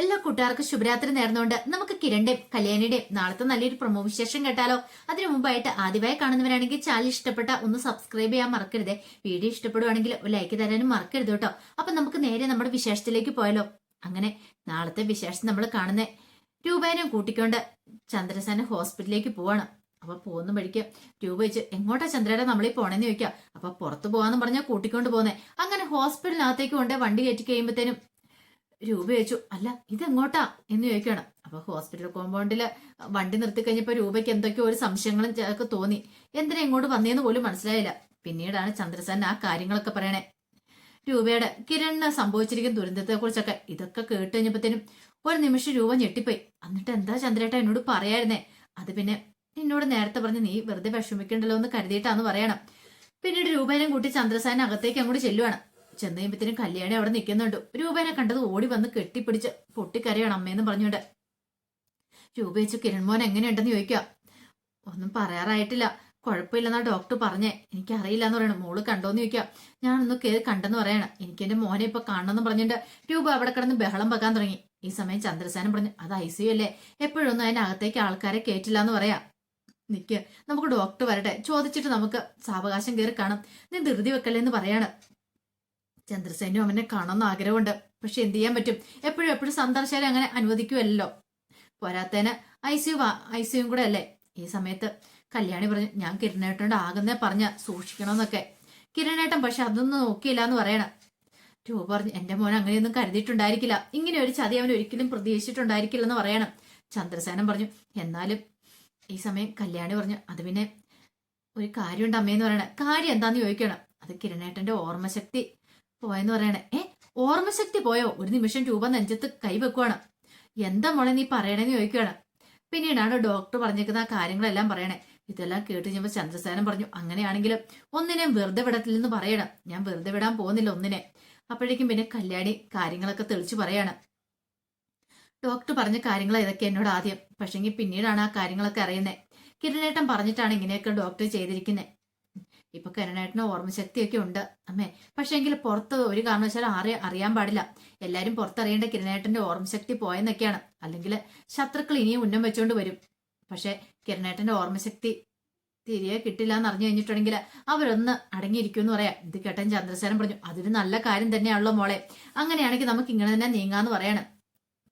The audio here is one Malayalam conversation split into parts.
എല്ലാ കൂട്ടുകാർക്കും ശുഭരാത്രി നേർന്നുകൊണ്ട് നമുക്ക് കിരണിന്റെയും കല്യാണിയുടെയും നാളത്തെ നല്ലൊരു പ്രൊമോ വിശേഷം കേട്ടാലോ. അതിനു മുമ്പായിട്ട് ആദ്യമായി കാണുന്നവരാണെങ്കിൽ ചാനൽ ഇഷ്ടപ്പെട്ട ഒന്ന് സബ്സ്ക്രൈബ് ചെയ്യാൻ മറക്കരുത്. വീഡിയോ ഇഷ്ടപ്പെടുവാണെങ്കിൽ ഒരു ലൈക്ക് തരാനും മറക്കരുത് കേട്ടോ. അപ്പൊ നമുക്ക് നേരെ നമ്മുടെ വിശേഷത്തിലേക്ക് പോയാലോ. അങ്ങനെ നാളത്തെ വിശേഷം നമ്മൾ കാണുന്ന രൂപേനെ കൂട്ടിക്കൊണ്ട് ചന്ദ്രസേന ഹോസ്പിറ്റലിലേക്ക് പോവാണ്. അപ്പൊ പോകുന്ന വഴിക്ക് രൂപ വെച്ച് എങ്ങോട്ടാ ചന്ദ്രേടെ നമ്മളീ പോണെന്ന് ചോദിക്കാം. അപ്പൊ പുറത്ത് പോവാന്ന് പറഞ്ഞാൽ കൂട്ടിക്കൊണ്ട് പോകുന്നേ. അങ്ങനെ ഹോസ്പിറ്റലിനകത്തേക്ക് കൊണ്ട് വണ്ടി കയറ്റി കഴിയുമ്പോഴത്തേനും രൂപ ചോദിച്ചു അല്ല ഇതെങ്ങോട്ടാ എന്ന് ചോദിക്കണം അപ്പൊ ഹോസ്പിറ്റൽ കോമ്പൗണ്ടിൽ വണ്ടി നിർത്തി കഴിഞ്ഞപ്പോ രൂപയ്ക്ക് എന്തൊക്കെയോ ഒരു സംശയങ്ങളും ഒക്കെ തോന്നി. എന്തിനാ ഇങ്ങോട്ട് വന്നേന്ന് പോലും മനസ്സിലായില്ല. പിന്നീടാണ് ചന്ദ്രസേൻ ആ കാര്യങ്ങളൊക്കെ പറയണേ. രൂപയുടെ കിരണിന് സംഭവിച്ചിരിക്കുന്ന ദുരന്തത്തെ കുറിച്ചൊക്കെ ഇതൊക്കെ കേട്ട് കഴിഞ്ഞപ്പോഴത്തേനും ഒരു നിമിഷം രൂപ ഞെട്ടിപ്പോയി. എന്നിട്ട് എന്താ ചന്ദ്രേട്ട എന്നോട് പറയായിരുന്നേ? അത് പിന്നെ എന്നോട് നേരത്തെ പറഞ്ഞ് നീ വെറുതെ വിഷമിക്കണ്ടല്ലോ എന്ന് കരുതിയിട്ടാന്ന് പറയണം. പിന്നീട് രൂപേനെയും കൂട്ടി ചന്ദ്രസേന അകത്തേക്ക് അങ്ങോട്ട് ചെല്ലുവാണ്. ചെന്ന് കല്യാണി അവിടെ നിൽക്കുന്നുണ്ട് രൂപേനെ കണ്ടത് ഓടി വന്ന് കെട്ടിപ്പിടിച്ച് പൊട്ടിക്കരയാണ് അമ്മയെന്ന് പറഞ്ഞുകൊണ്ട്. രൂപ വെച്ച് കിരൺമോൻ എങ്ങനെയുണ്ടെന്ന് ചോദിക്കുക ഒന്നും പറയാറായിട്ടില്ല. കുഴപ്പമില്ലെന്നാ ഡോക്ടർ പറഞ്ഞേ. എനിക്കറിയില്ല എന്ന് പറയണം. മോൾ കണ്ടോന്ന് ചോദിക്കാം. ഞാനൊന്ന് കയറി കണ്ടെന്ന് പറയണം. എനിക്ക് എന്റെ മോനെ ഇപ്പൊ കാണണമെന്ന് പറഞ്ഞിട്ട് രൂപ അവിടെ കിടന്ന് ബഹളം വെക്കാൻ തുടങ്ങി. ഈ സമയം ചന്ദ്രസേനം പറഞ്ഞു അത് ഐ സി യു അല്ലേ? എപ്പോഴൊന്നും അതിന്റെ അകത്തേക്ക് ആൾക്കാരെ കേറ്റില്ല എന്ന് പറയാ. നിക്ക് നമുക്ക് ഡോക്ടർ വരട്ടെ. ചോദിച്ചിട്ട് നമുക്ക് സാവകാശം കയറി കാണാം. നീ ധൃതി വെക്കല്ലേ എന്ന് പറയാണ്. ചന്ദ്രസേനും അവനെ കാണണമെന്ന് ആഗ്രഹമുണ്ട്. പക്ഷെ എന്ത് ചെയ്യാൻ പറ്റും? എപ്പോഴും എപ്പോഴും സന്ദർശകരെ അങ്ങനെ അനുവദിക്കുമല്ലോ പോരാത്തേന് ഐ സിയു ഐ സിയും കൂടെ അല്ലേ? ഈ സമയത്ത് കല്യാണി പറഞ്ഞു ഞാൻ കിരണേട്ടനോട് ആകുന്നേ പറഞ്ഞ സൂക്ഷിക്കണമെന്നൊക്കെ. കിരണേട്ടൻ പക്ഷെ അതൊന്നും നോക്കിയില്ല എന്ന് പറയണം. രൂപ പറഞ്ഞു എന്റെ മോൻ അങ്ങനെയൊന്നും കരുതിയിട്ടുണ്ടായിരിക്കില്ല. ഇങ്ങനെ ഒരു ചതി അവൻ ഒരിക്കലും പ്രതീക്ഷിച്ചിട്ടുണ്ടായിരിക്കില്ല എന്ന് പറയണം. ചന്ദ്രസേനൻ പറഞ്ഞു എന്നാലും ഈ സമയം കല്യാണി പറഞ്ഞു അത് പിന്നെ ഒരു കാര്യമുണ്ട് അമ്മയെന്ന് പറയണേ. കാര്യം എന്താന്ന് ചോദിക്കണം. അത് കിരണേട്ടന്റെ ഓർമ്മശക്തി. പോയെന്ന് പറയണേ. ഏ ഓർമ്മശക്തി പോയോ? ഒരു നിമിഷം രൂപ നെഞ്ചത്ത് കൈവെക്കുവാണ് എന്താ മോളെ നീ പറയണേന്ന് ചോദിക്കുകയാണ് പിന്നീടാണ് ഡോക്ടർ പറഞ്ഞേക്കുന്ന കാര്യങ്ങളെല്ലാം പറയണേ. ഇതെല്ലാം കേട്ട് കഴിഞ്ഞപ്പോൾ ചന്ദ്രസേനൻ പറഞ്ഞു അങ്ങനെയാണെങ്കിൽ ഒന്നിനെ വെറുതെ വിടത്തില്ലെന്ന് പറയണം. ഞാൻ വെറുതെ വിടാൻ പോകുന്നില്ല ഒന്നിനെ. അപ്പോഴേക്കും പിന്നെ കല്യാണി കാര്യങ്ങളൊക്കെ തെളിച്ചു പറയാണ്. ഡോക്ടർ പറഞ്ഞ കാര്യങ്ങൾ ഇതൊക്കെ എന്നോട് ആദ്യം. പക്ഷെങ്കിൽ പിന്നീടാണ് ആ കാര്യങ്ങളൊക്കെ അറിയുന്നത് കിരണേട്ടൻ പറഞ്ഞിട്ടാണ് ഇങ്ങനെയൊക്കെ ഡോക്ടർ ചെയ്തിരിക്കുന്നത് ഇപ്പൊ കിരണേട്ടന് ഓർമ്മശക്തിയൊക്കെ ഉണ്ട്. അമ്മേ പക്ഷെ എങ്കിൽ പുറത്ത് ഒരു കാരണവശാലും അറിയ അറിയാൻ പാടില്ല. എല്ലാരും പുറത്തറിയേണ്ട കിരണേട്ടന്റെ ഓർമ്മശക്തി പോയെന്നൊക്കെയാണ്. അല്ലെങ്കിൽ ശത്രുക്കൾ ഇനിയും ഉന്നം വെച്ചുകൊണ്ട് വരും. പക്ഷെ കിരണേട്ടന്റെ ഓർമ്മശക്തി തിരികെ കിട്ടില്ല എന്ന് അറിഞ്ഞു കഴിഞ്ഞിട്ടുണ്ടെങ്കിൽ അവരൊന്ന് അടങ്ങിയിരിക്കും എന്ന് പറയാം. ഇത് കേട്ടൻ ചന്ദ്രസേനൻ പറഞ്ഞു അതൊരു നല്ല കാര്യം തന്നെയാണല്ലോ മോളെ. അങ്ങനെയാണെങ്കിൽ നമുക്ക് ഇങ്ങനെ തന്നെ നീങ്ങാന്ന് പറയണം.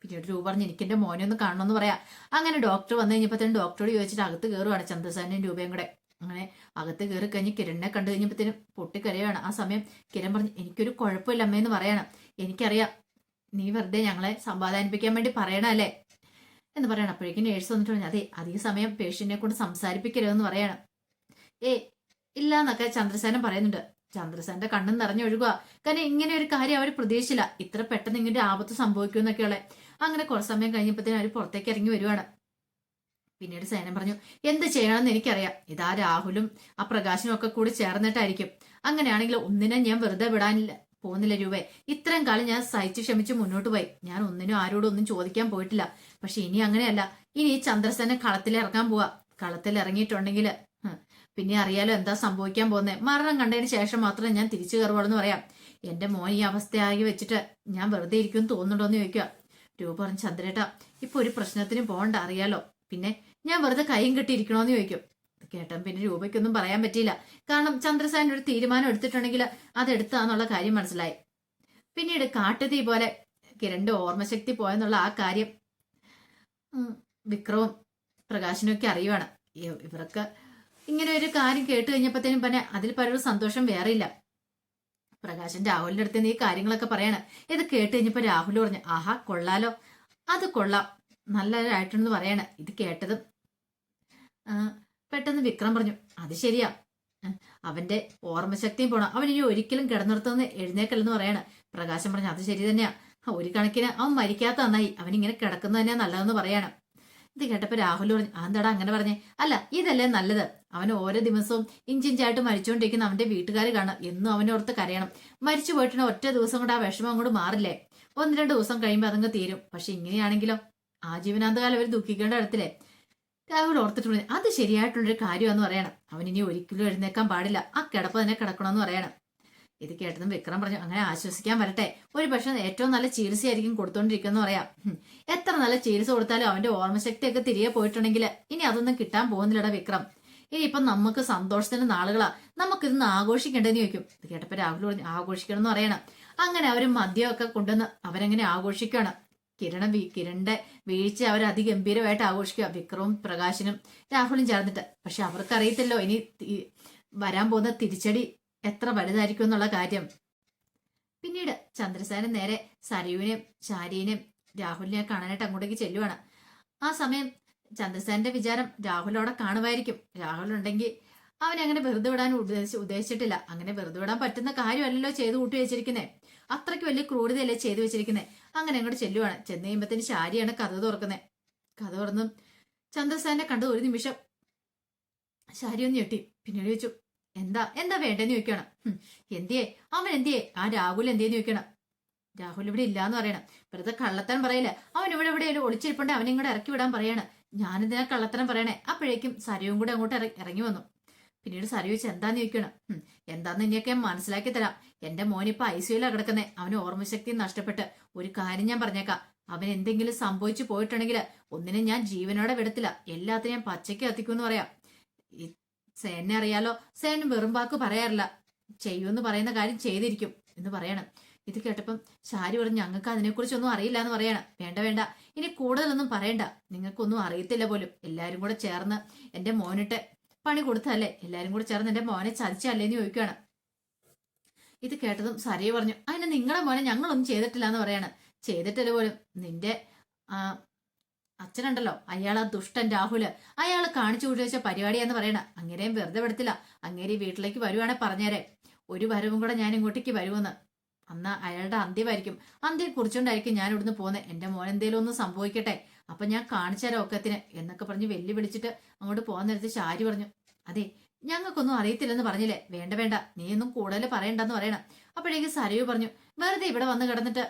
പിന്നീട് രൂപ പറഞ്ഞ് എനിക്ക് എന്റെ മോനെ ഒന്ന് കാണണമെന്ന് പറയാം. അങ്ങനെ ഡോക്ടർ വന്നു കഴിഞ്ഞപ്പോഴത്തേനും ഡോക്ടറോട് ചോദിച്ചിട്ട് അകത്ത് കയറുവാണ് ചന്ദ്രസേനയും രൂപയും കൂടെ. അങ്ങനെ അകത്ത് കയറി കഴിഞ്ഞ് കിരണിനെ കണ്ടു കഴിഞ്ഞപ്പോഴത്തേനും പൊട്ടിക്കരയാണ്. ആ സമയം കിരൺ പറഞ്ഞു എനിക്കൊരു കുഴപ്പമില്ല അമ്മയെന്ന് പറയണം. എനിക്കറിയാം നീ വെറുതെ ഞങ്ങളെ സമാധാനിപ്പിക്കാൻ വേണ്ടി പറയണല്ലേ എന്ന് പറയണം. അപ്പോഴേക്കും നേഴ്സ് വന്നിട്ട് പറഞ്ഞു അതെ അതേ സമയം പേഷ്യന്റിനെ കൊണ്ട് സംസാരിപ്പിക്കരുതെന്ന് പറയണം. ഏ ഇല്ല എന്നൊക്കെ ചന്ദ്രസേനൻ പറയുന്നുണ്ട്. ചന്ദ്രസേന്റെ കണ്ണും നിറഞ്ഞൊഴുകുക കാരണം ഇങ്ങനെ ഒരു കാര്യം അവർ പ്രതീക്ഷിച്ചില്ല. ഇത്ര പെട്ടെന്ന് ഇങ്ങനെ ആപത്ത് ആപത്ത് സംഭവിക്കുമെന്നൊക്കെയുള്ള. അങ്ങനെ കുറച്ച് സമയം കഴിഞ്ഞപ്പോഴത്തേനും അവർ പുറത്തേക്ക് ഇറങ്ങി വരുവാണ്. പിന്നീട് സേനൻ പറഞ്ഞു എന്ത് ചെയ്യണമെന്ന് എനിക്കറിയാം. ഇതാ രാഹുലും ആ പ്രകാശനും ഒക്കെ കൂടി ചേർന്നിട്ടായിരിക്കും. അങ്ങനെയാണെങ്കിൽ ഒന്നിനെ ഞാൻ വെറുതെ വിടാനില്ല. പോകുന്നില്ല രൂപേ. ഇത്രയും കാലം ഞാൻ സഹിച്ചു ക്ഷമിച്ച് മുന്നോട്ട് പോയി. ഞാൻ ഒന്നിനും ആരോടും ഒന്നും ചോദിക്കാൻ പോയിട്ടില്ല. പക്ഷെ ഇനി അങ്ങനെയല്ല. ഇനി ചന്ദ്രസേന കളത്തിൽ ഇറങ്ങാൻ പോവാ. കളത്തിൽ ഇറങ്ങിയിട്ടുണ്ടെങ്കിൽ പിന്നെ അറിയാലോ എന്താ സംഭവിക്കാൻ പോകുന്നത് മരണം കണ്ടതിന് ശേഷം മാത്രമേ ഞാൻ തിരിച്ചു കയറുള്ളൂ എന്ന് പറയാം. എന്റെ മോൻ ഈ അവസ്ഥയായി വെച്ചിട്ട് ഞാൻ വെറുതെ ഇരിക്കും തോന്നുന്നുണ്ടോ എന്ന് ചോദിക്കുക രൂപ പറഞ്ഞു ചന്ദ്രേട്ട ഇപ്പൊ ഒരു പ്രശ്നത്തിന് പോകണ്ട അറിയാലോ. പിന്നെ ഞാൻ വെറുതെ കൈയും കെട്ടിയിരിക്കണോന്ന് ചോദിക്കും. കേട്ടൻ പിന്നെ രൂപയ്ക്കൊന്നും പറയാൻ പറ്റിയില്ല. കാരണം ചന്ദ്രസേന ഒരു തീരുമാനം എടുത്തിട്ടുണ്ടെങ്കിൽ അതെടുത്താന്നുള്ള കാര്യം മനസ്സിലായി. പിന്നീട് കാട്ടുതീ പോലെ കിരണിന്റെ ഓർമ്മശക്തി പോയെന്നുള്ള ആ കാര്യം വിക്രവും പ്രകാശനും ഒക്കെ അറിയുവാണ്. ഇവർക്ക് ഇങ്ങനെ ഒരു കാര്യം കേട്ട് കഴിഞ്ഞപ്പോഴത്തേനും പിന്നെ അതിൽ പലരും സന്തോഷം വേറെയില്ല. പ്രകാശൻ രാഹുലിന്റെ അടുത്ത് നീ കാര്യങ്ങളൊക്കെ പറയാണ്. ഇത് കേട്ട് കഴിഞ്ഞപ്പോൾ രാഹുൽ പറഞ്ഞു ആഹാ കൊള്ളാലോ. അത് കൊള്ളാം. നല്ലതായിട്ടുണ്ടെന്ന് പറയണ. ഇത് കേട്ടതും പെട്ടെന്ന് വിക്രം പറഞ്ഞു അത് ശരിയാ. അവന്റെ ഓർമ്മശക്തിയും പോണം. അവൻ ഇനി ഒരിക്കലും കിടന്നിടത്തുനിന്ന് എഴുന്നേക്കല്ലെന്ന് പറയണ. പ്രകാശം പറഞ്ഞു അത് ശരി തന്നെയാ. ഒരു കണക്കിന് അവൻ മരിക്കാത്ത നന്നായി. അവൻ ഇങ്ങനെ കിടക്കുന്നത് തന്നെയാ നല്ലതെന്ന് പറയണം. ഇത് കേട്ടപ്പോ രാഹുൽ പറഞ്ഞു എന്താടാ അങ്ങനെ പറഞ്ഞേ? അല്ല ഇതല്ലേ നല്ലത്. അവൻ ഓരോ ദിവസവും ഇഞ്ചിഞ്ചായിട്ട് മരിച്ചുകൊണ്ടിരിക്കുന്ന അവന്റെ വീട്ടുകാർ കാണാം. എന്നും അവനോർത്ത് കരയണം. മരിച്ചു പോയിട്ടാണ് ഒറ്റ ദിവസം കൊണ്ട് ആ വിഷമം അങ്ങോട്ട് മാറില്ലേ? ഒന്ന് രണ്ട് ദിവസം കഴിയുമ്പോൾ അതങ്ങ് തീരും. പക്ഷെ ഇങ്ങനെയാണെങ്കിലോ? ആജീവനാന്തകാലം അവർ ദുഃഖിക്കേണ്ട അടുത്തില്ലേ രാഹുൽ ഓർത്തിട്ടുണ്ട് അത് ശരിയായിട്ടുള്ളൊരു കാര്യമാണെന്ന് പറയണം. അവൻ ഇനി ഒരിക്കലും എഴുന്നേക്കാൻ പാടില്ല. ആ കിടപ്പ് തന്നെ കിടക്കണമെന്ന് പറയണം. ഇത് കേട്ടതും വിക്രം പറഞ്ഞു അങ്ങനെ ആശ്വസിക്കാൻ വരട്ടെ. ഒരു പക്ഷെ ഏറ്റവും നല്ല ചികിത്സയായിരിക്കും കൊടുത്തോണ്ടിരിക്കുന്നു പറയാം. എത്ര നല്ല ചികിത്സ കൊടുത്താലും അവന്റെ ഓർമ്മശക്തിയൊക്കെ തിരികെ പോയിട്ടുണ്ടെങ്കിൽ ഇനി അതൊന്നും കിട്ടാൻ പോകുന്നില്ലടാ വിക്രം. ഇനി ഇപ്പം നമുക്ക് സന്തോഷത്തിന് നാളുകളാ. നമുക്കിതൊന്ന് ആഘോഷിക്കേണ്ടെന്ന് ചോദിക്കും. ഇത് കേട്ടപ്പോ രാഹുൽ പറഞ്ഞു ആഘോഷിക്കണം എന്ന് പറയണം. അങ്ങനെ അവർ മദ്യമൊക്കെ കൊണ്ടുവന്ന് അവരങ്ങനെ ആഘോഷിക്കുകയാണ്. കിരണ കിരണിന്റെ വീഴ്ച അവർ അതിഗംഭീരമായിട്ട് ആഘോഷിക്കുക വിക്രവും പ്രകാശനും രാഹുലും ചേർന്നിട്ട്. പക്ഷെ അവർക്കറിയത്തില്ലോ ഇനി വരാൻ പോകുന്ന തിരിച്ചടി എത്ര വലുതായിരിക്കും എന്നുള്ള കാര്യം. പിന്നീട് ചന്ദ്രസേനൻ നേരെ സരയുവിനെയും ശാരീനെയും രാഹുലിനെ കാണാനായിട്ട് അങ്ങോട്ടേക്ക് ചെല്ലുവാണ്. ആ സമയം ചന്ദ്രസേനന്റെ വിചാരം രാഹുലോടെ കാണുമായിരിക്കും. രാഹുൽ ഉണ്ടെങ്കിൽ അവനെ അങ്ങനെ വെറുതെ വിടാൻ ഉദ്ദേശിച്ചിട്ടില്ല. അങ്ങനെ വെറുതെ വിടാൻ പറ്റുന്ന കാര്യമല്ലല്ലോ ചെയ്തു കൂട്ടി വെച്ചിരിക്കുന്നേ. അത്രയ്ക്ക് വലിയ ക്രൂരതയല്ലേ ചെയ്തു വെച്ചിരിക്കുന്നത് അങ്ങനെ അങ്ങോട്ട് ചെല്ലുവാണ്. ചെന്ന് കഴിയുമ്പത്തേന് ശാരിയാണ് കഥ തുറക്കുന്നത് കഥ തുറന്ന് ചന്ദ്രസേനെ കണ്ടു ഒരു നിമിഷം ശാരി ഒന്ന് ഞെട്ടി. പിന്നീട് ചോദിച്ചു എന്താ? എന്താ വേണ്ടെന്ന് ചോദിക്കണം? എന്തിയെ? അവൻ എന്തിയേ? ആ രാഹുൽ എന്തേന്ന് ചോദിക്കണം. രാഹുൽ ഇവിടെ ഇല്ലാന്ന് പറയണം. വെറുതെ കള്ളത്തരം പറയില്ല. അവൻ ഇവിടെ ഇവിടെ ഒളിച്ചിരിപ്പുണ്ട്. അവനെ ഇങ്ങോട്ട് ഇറക്കി വിടാൻ പറയാണ്. ഞാനിതിനാ കള്ളത്തരം പറയണേ? അപ്പോഴേക്കും സരയും കൂടെ അങ്ങോട്ട് ഇറങ്ങി വന്നു. പിന്നീട് സരയു വെച്ച് എന്താന്ന് ചോദിക്കണം "ഹും, എന്താന്ന് ഇനിയൊക്കെ മനസ്സിലാക്കി തരാം. എന്റെ മോൻ ഇപ്പൊ ഐ സിയുലാണ് കിടക്കുന്നേ. അവന് ഓർമ്മശക്തി നഷ്ടപ്പെട്ട്. ഒരു കാര്യം ഞാൻ പറഞ്ഞേക്കാം. അവൻ എന്തെങ്കിലും സംഭവിച്ചു പോയിട്ടുണ്ടെങ്കിൽ ഒന്നിനും ഞാൻ ജീവനോടെ വിടത്തില്ല. എല്ലാത്തിനും ഞാൻ പച്ചയ്ക്ക് കത്തിക്കുമെന്ന് പറയാം. സേനെ അറിയാലോ? സേൻ വെറും വാക്ക് പറയാറില്ല. ചെയ്യുമെന്ന് പറയുന്ന കാര്യം ചെയ്തിരിക്കും എന്ന് പറയണം. ഇത് കേട്ടപ്പം ശാരി പറഞ്ഞു ഞങ്ങൾക്ക് അതിനെക്കുറിച്ചൊന്നും അറിയില്ല എന്ന് പറയണം. വേണ്ട വേണ്ട. ഇനി കൂടുതലൊന്നും പറയണ്ട. നിങ്ങൾക്കൊന്നും അറിയത്തില്ല പോലും. എല്ലാരും കൂടെ ചേർന്ന് എന്റെ മോനിട്ട് പണി കൊടുത്തല്ലേ എല്ലാരും കൂടെ ചേർന്ന് എന്റെ മോനെ ചതിച്ചല്ലേന്ന് ചോദിക്കുകയാണ്. ഇത് കേട്ടതും സരിയെ പറഞ്ഞു അതിന് നിങ്ങളുടെ മോനെ ഞങ്ങളൊന്നും ചെയ്തിട്ടില്ല എന്ന് പറയാണ്. ചെയ്തിട്ടില്ല പോലും. നിന്റെ അച്ഛനുണ്ടല്ലോ. അയാൾ ആ ദുഷ്ടൻ രാഹുൽ. അയാൾ കാണിച്ചു കൂട്ടി വെച്ച പരിപാടിയാന്ന് പറയണ. അങ്ങനെയും വെറുതെ വിടത്തില്ല. അങ്ങേരി വീട്ടിലേക്ക് വരുവാണെ പറഞ്ഞേരെ. ഒരു വരവും കൂടെ ഞാൻ ഇങ്ങോട്ടേക്ക് വരുമെന്ന് അന്ന് അയാളുടെ അന്ത്യമായിരിക്കും. അന്ത്യം കുറിച്ചുകൊണ്ടായിരിക്കും ഞാൻ ഇവിടുന്ന് പോകുന്നത് എന്റെ മോൻ എന്തേലും ഒന്ന് സംഭവിക്കട്ടെ. അപ്പൊ ഞാൻ കാണിച്ചാലോ ഒക്കത്തിന് എന്നൊക്കെ പറഞ്ഞ് വെല്ലു വിളിച്ചിട്ട് അങ്ങോട്ട് പോകാൻ നേരത്ത് ശാരി പറഞ്ഞു അതെ ഞങ്ങൾക്കൊന്നും അറിയത്തില്ലെന്ന് പറഞ്ഞില്ലേ? വേണ്ട വേണ്ട നീ ഒന്നും കൂടുതൽ പറയണ്ടെന്ന് പറയണം. അപ്പോഴേക്കും സരയു പറഞ്ഞു വെറുതെ ഇവിടെ വന്ന് കിടന്നിട്ട്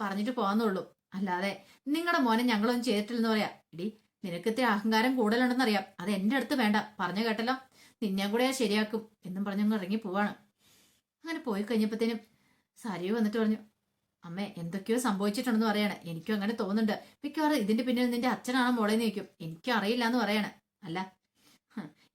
പറഞ്ഞിട്ട് പോകാന്നുള്ളൂ. അല്ലാതെ നിങ്ങളുടെ മോനെ ഞങ്ങളൊന്നും ചെയ്തിട്ടില്ലെന്ന് പറയാ. ഇടി നിനക്ക് ഇത്തിരി അഹങ്കാരം കൂടുതലുണ്ടെന്ന് അറിയാം. അത് എന്റെ അടുത്ത് വേണ്ട. പറഞ്ഞു കേട്ടല്ലോ? നിന്നെ കൂടെ ശരിയാക്കും എന്നും പറഞ്ഞു ഇറങ്ങി പോവാണ്. അങ്ങനെ പോയി കഴിഞ്ഞപ്പോഴത്തേനും സരയു വന്നിട്ട് പറഞ്ഞു അമ്മേ എന്തൊക്കെയോ സംഭവിച്ചിട്ടുണ്ടെന്ന് പറയാണ്. എനിക്കും അങ്ങനെ തോന്നുന്നുണ്ട്. മിക്കവാറും ഇതിന്റെ പിന്നിൽ നിന്റെ അച്ഛനാണ് മോളെ നിൽക്കും എനിക്കും അറിയില്ല എന്ന് പറയാണ്. അല്ല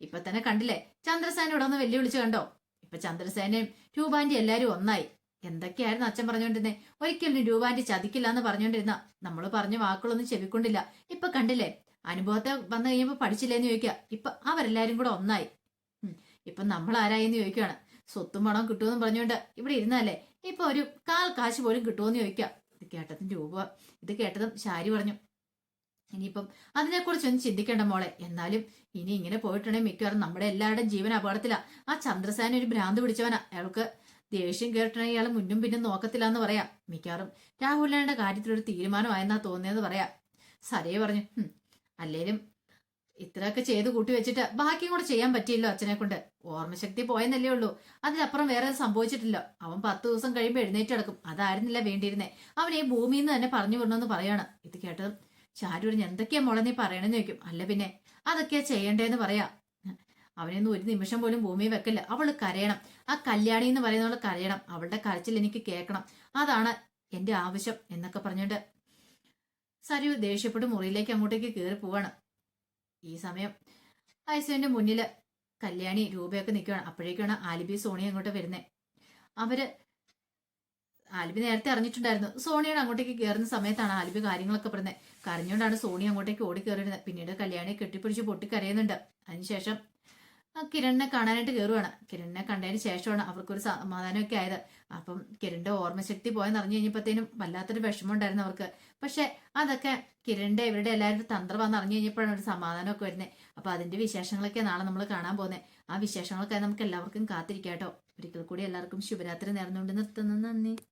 ഇപ്പൊ തന്നെ കണ്ടില്ലേ? ചന്ദ്രസേന ഇവിടെ ഒന്ന് വെല്ലുവിളിച്ച് കണ്ടോ? ഇപ്പൊ ചന്ദ്രസേനയും രൂപാന്റി എല്ലാരും ഒന്നായി. എന്തൊക്കെയായിരുന്നു അച്ഛൻ പറഞ്ഞുകൊണ്ടിരുന്നേ? ഒരിക്കലും രൂപാന്റി ചതിക്കില്ല എന്ന് പറഞ്ഞുകൊണ്ടിരുന്ന. നമ്മൾ പറഞ്ഞ വാക്കുകളൊന്നും ചെവിക്കൊണ്ടില്ല. ഇപ്പൊ കണ്ടില്ലേ? അനുഭവത്തെ വന്നു കഴിയുമ്പോ പഠിച്ചില്ലേന്ന് ചോദിക്കുക ഇപ്പൊ അവരെല്ലാരും കൂടെ ഒന്നായി. ഇപ്പൊ നമ്മൾ ആരായെന്ന് ചോദിക്കുകയാണ് സ്വത്തും പണവും കിട്ടുമെന്ന് പറഞ്ഞുകൊണ്ട് ഇവിടെ ഇരുന്നല്ലേ ഇപ്പൊ ഒരു കാൽ കാശ് പോലും കിട്ടുമെന്ന് ചോദിക്കാം. ഇത് കേട്ടതും രൂപ ഇത് കേട്ടതും ശാരി പറഞ്ഞു. ഇനിയിപ്പം അതിനെക്കുറിച്ച് ഒന്നും ചിന്തിക്കേണ്ട മോളെ. എന്നാലും ഇനി ഇങ്ങനെ പോയിട്ടുണ്ടെങ്കിൽ മിക്കവാറും നമ്മുടെ എല്ലാവരുടെയും ജീവൻ അപകടത്തിലാ. ആ ചന്ദ്രസേന ഒരു ഭ്രാന്ത് പിടിച്ചവനാ. അയാൾക്ക് ദേഷ്യം കേട്ടിട്ടുണ്ടെങ്കിൽ അയാൾ മുന്നും പിന്നും നോക്കത്തില്ല എന്ന് പറയാം. മിക്കവാറും രാഹുലിന്റെ കാര്യത്തിലൊരു തീരുമാനമായെന്നാ തോന്നിയെന്ന് പറയാം. സരയെ പറഞ്ഞു അല്ലേലും ഇത്രയൊക്കെ ചെയ്ത് കൂട്ടി വെച്ചിട്ട് ബാക്കിയും കൂടെ ചെയ്യാൻ പറ്റിയില്ലോ അച്ഛനെ കൊണ്ട്. ഓർമ്മശക്തി പോയെന്നല്ലേ ഉള്ളൂ. അതിനപ്പുറം വേറെ സംഭവിച്ചിട്ടില്ല. അവൻ പത്ത് ദിവസം കഴിയുമ്പോൾ എഴുന്നേറ്റ് കിടക്കും. അതായിരുന്നില്ല വേണ്ടിയിരുന്നേ. അവൻ ഈ ഭൂമിയിൽ നിന്ന് തന്നെ പറഞ്ഞു വിടണമെന്ന് പറയാണ്. ഇത് കേട്ടതും ചാരു പറഞ്ഞു എന്തൊക്കെയാ മോളെ നീ പറയണെന്ന് ചോദിക്കും. അല്ല പിന്നെ അതൊക്കെയാ ചെയ്യണ്ടേന്ന് പറയാ. അവനൊന്നും ഒരു നിമിഷം പോലും ഭൂമിയിൽ വെക്കില്ല. അവൾ കരയണം. ആ കല്യാണി എന്ന് പറയുന്നവൾ കരയണം. അവളുടെ കരച്ചിൽ എനിക്ക് കേൾക്കണം. അതാണ് എന്റെ ആവശ്യം എന്നൊക്കെ പറഞ്ഞുകൊണ്ട് സരു ദേഷ്യപ്പെട്ട് മുറിയിലേക്ക് അങ്ങോട്ടേക്ക് കയറി പോവാണ്. ഈ സമയം ഐസുവിന്റെ മുന്നിൽ കല്യാണി രൂപയൊക്കെ നിൽക്കുകയാണ് അപ്പോഴേക്കാണ് ആലിബി സോണി അങ്ങോട്ട് വരുന്നത് അവർ ആലിബി നേരത്തെ അറിഞ്ഞിട്ടുണ്ടായിരുന്നു. സോണിയുടെ അങ്ങോട്ടേക്ക് കയറുന്ന സമയത്താണ് ആലിബി കാര്യങ്ങളൊക്കെ പറയുന്നത് കരഞ്ഞുകൊണ്ടാണ് സോണി അങ്ങോട്ടേക്ക് ഓടി പിന്നീട് കല്യാണിയെ കെട്ടിപ്പിടിച്ച് പൊട്ടിക്കരയുന്നുണ്ട്. അതിനുശേഷം ആ കിരണിനെ കാണാനായിട്ട് കയറുവാണ് കിരണിനെ കണ്ടതിന് ശേഷമാണ് അവർക്കൊരു സമാധാനമൊക്കെ ആയത്. അപ്പം കിരണിന്റെ ഓർമ്മശക്തി പോയെന്ന് അറിഞ്ഞു കഴിഞ്ഞപ്പോഴത്തേനും വല്ലാത്തൊരു വിഷമം ഉണ്ടായിരുന്നു അവർക്ക്. പക്ഷെ അതൊക്കെ കിരണിന്റെ ഇവരുടെ എല്ലാവരും തന്ത്രം വന്ന് അറിഞ്ഞു കഴിഞ്ഞപ്പോഴാണ് ഒരു സമാധാനമൊക്കെ വരുന്നത് അപ്പൊ അതിന്റെ വിശേഷങ്ങളൊക്കെ നാളെ നമ്മൾ കാണാൻ പോകുന്നത് ആ വിശേഷങ്ങളൊക്കെ നമുക്ക് എല്ലാവർക്കും കാത്തിരിക്കാട്ടോ ഒരിക്കൽ കൂടി എല്ലാവർക്കും ശുഭരാത്രി നേർന്നുകൊണ്ട് നിർത്തുന്നു. നന്ദി.